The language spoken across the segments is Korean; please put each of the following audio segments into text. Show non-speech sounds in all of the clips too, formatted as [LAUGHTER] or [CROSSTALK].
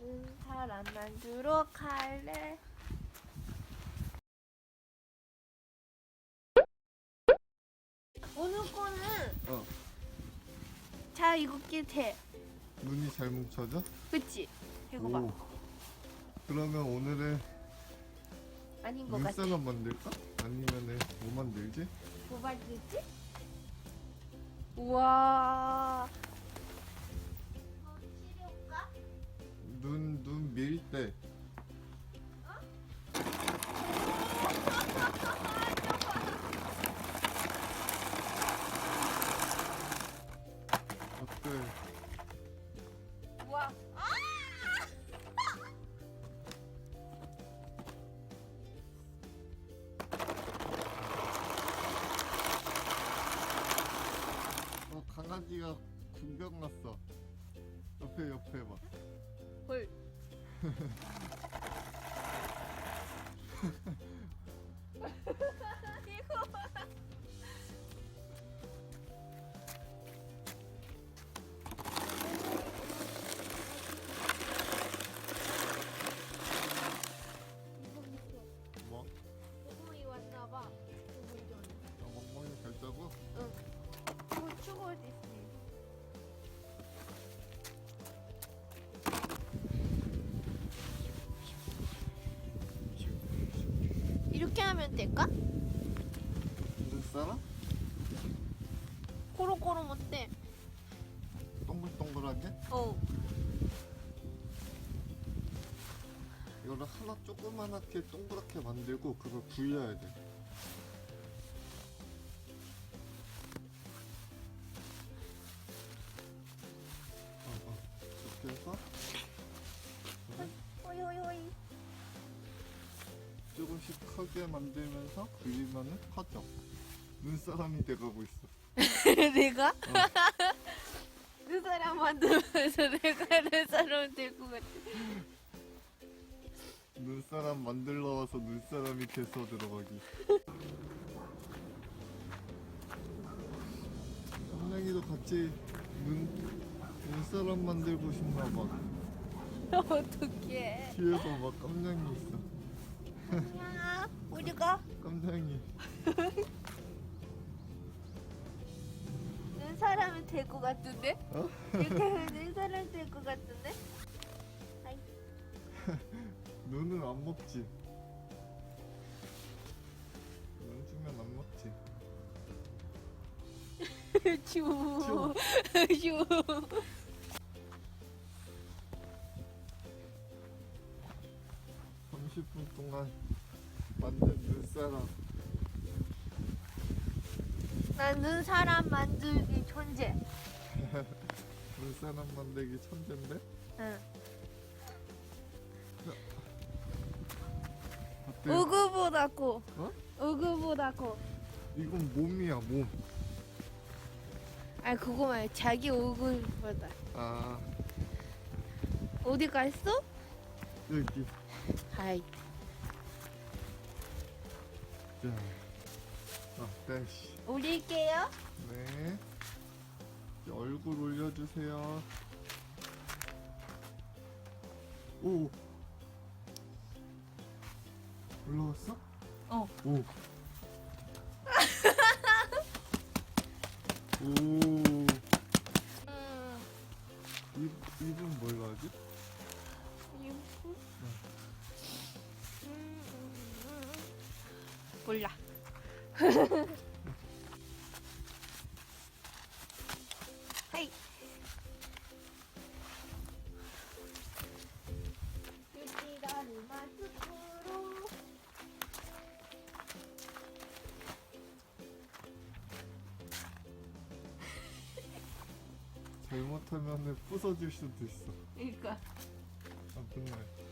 음, 사람 만들어 갈래. 오늘 거는 어. 자 이거 깨돼. 눈이 잘 뭉쳐져? 그치? 이거 봐. 오. 그러면 오늘은 아닌 것 같아. 눈사람 만들까? 아니면은 뭐 만들지? 뭐 만들지? 우와. 눈, 눈 밀 때. 어때? 우와. 어, 강아지가 군병 났어. 옆에 옆에 봐. 헐. 이 [LAUGHS] 이렇게 하면 될까? 눈사람? 코로코로 못돼. 동글동글하게? 어. 이거를 하나 조그만하게 동그랗게 만들고 그걸 굴려야 돼. 조금씩 크게 만들면서 굴리면은 커져. 눈사람이 돼가고 있어. [LAUGHS] 내가? [LAUGHS] 그 사람 만들면서 내가 내 사람 될 것 같아. 눈사람 만들러 와서 눈사람이 돼서 들어가기. 선생이도 같이 눈 눈사람 만들고 싶나 봐. [LAUGHS] 어떡해. 뒤에서 막 깜냥이 있어. 야, 우리가 깜냥이. 눈 사람이 될것 같은데? 어? 이렇게 하면 눈 사람 될 것 같은데? 아이, [LAUGHS] 눈은 안 먹지. 눈 주면 안 먹지. [LAUGHS] 슈. 슈. [LAUGHS] 동안 만든 눈사람. 나눈 사람 만들기 존재. 눈사람 [LAUGHS] 만들기 천재인데? 응. 어때? 우그보다 고. 어? 우그보다 고. 이건 몸이야 몸. 아 그거 말이야. 자기 우그보다. 아 어디 갔어? 여기. 아이. 자. 아 다시. 올릴게요. 네. 이제 얼굴 올려주세요. 오. 올라왔어? 어. 오. [LAUGHS] 오. 음. 입, 입은 뭘로 하지? 이거? 음. 몰라. [LAUGHS] 하이. 잘못하면 부서질 수도 있어. 그러니까 아픈 날.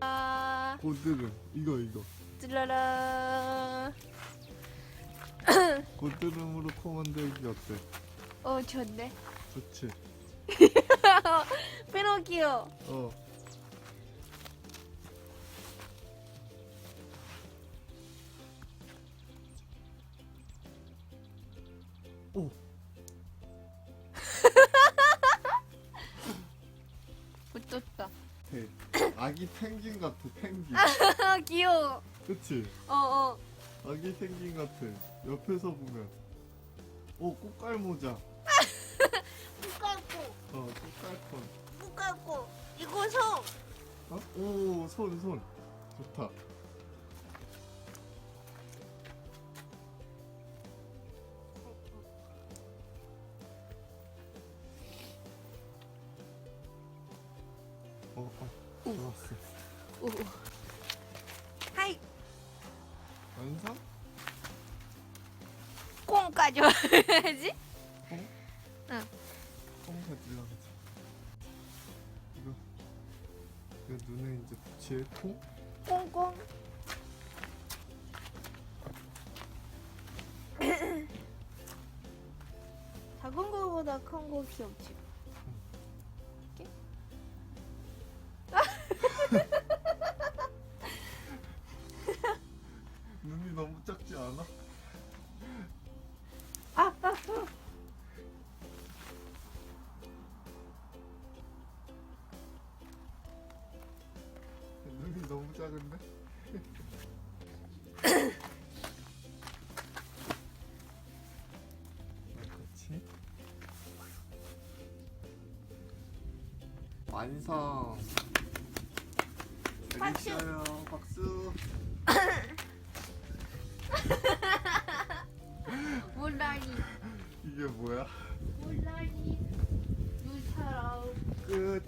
아 고드름. 이거 이거. 찔라라 고드름으로 코 만들기 어때? 어 좋네 좋지? [LAUGHS] 피노키오 어. 오. 아기 펭귄 같아 펭귄 [LAUGHS] 귀여워. 그치? 어, 어. 아기 펭귄 같아 옆에서 보면 오 꽃갈 모자 꾹꾹꾹. 어 꽃갈콘 꾹꾹꾹. 이거 소. 어? 오 손 손 좋다 어, 어 좋았어 오. 하이. 완성? 꽁 가져와야지. 똥 가지러가지 이거 이거 눈에 이제 붙일 통? 꽁꽁. 작은 거보다 큰 거 귀엽지. 너무 작지 않아? 아, 아, 아. 눈이 너무 작은데? 그렇지 완성 박수. 박수 [LAUGHS] 몰라니. 이게 뭐야 몰라니. 눈처럼. 끝